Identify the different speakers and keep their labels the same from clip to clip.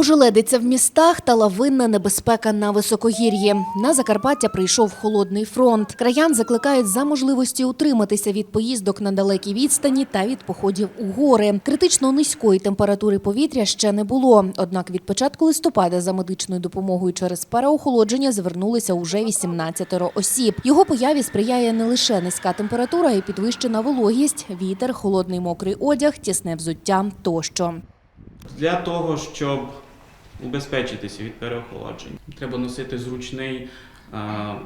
Speaker 1: Ожеледиться в містах та лавинна небезпека на високогір'ї. На Закарпаття прийшов холодний фронт. Краян закликають за можливості утриматися від поїздок на далекі відстані та від походів у гори. Критично низької температури повітря ще не було. Однак від початку листопада за медичною допомогою через переохолодження звернулися уже 18 осіб. Його появі сприяє не лише низька температура, й підвищена вологість, вітер, холодний мокрий одяг, тісне взуття тощо.
Speaker 2: Для того, щоб убезпечитися від переохолоджень, треба носити зручний м,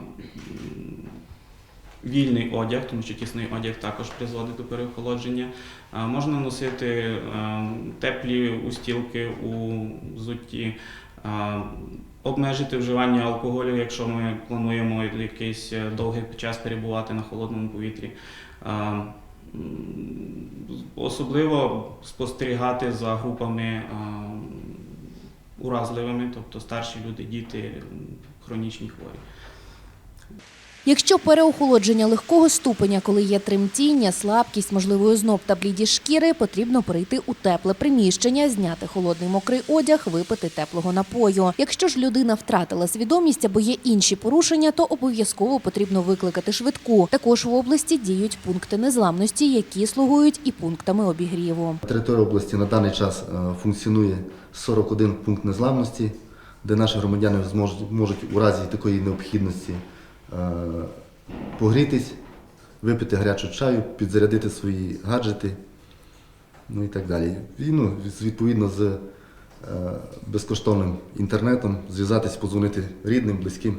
Speaker 2: вільний одяг, тому що тісний одяг також призводить до переохолодження. Е, можна носити е, теплі устілки у взутті, обмежити вживання алкоголю, якщо ми плануємо якийсь е, довгий час перебувати на холодному повітрі. Особливо спостерігати за групами уразливими, тобто старші люди, діти, хронічні хворі.
Speaker 1: Якщо переохолодження легкого ступеня, коли є тремтіння, слабкість, можливо, озноб та блідість шкіри, потрібно перейти у тепле приміщення, зняти холодний мокрий одяг, випити теплого напою. Якщо ж людина втратила свідомість або є інші порушення, то обов'язково потрібно викликати швидку. Також в області діють пункти незламності, які слугують і пунктами обігріву.
Speaker 3: На території області на даний час е, функціонує 41 пункт незламності, де наші громадяни зможуть, можуть у разі такої необхідності погрітись, випити гарячу чаю, підзарядити свої гаджети, ну і так далі. І, ну, відповідно з е, безкоштовним інтернетом зв'язатись, подзвонити рідним, близьким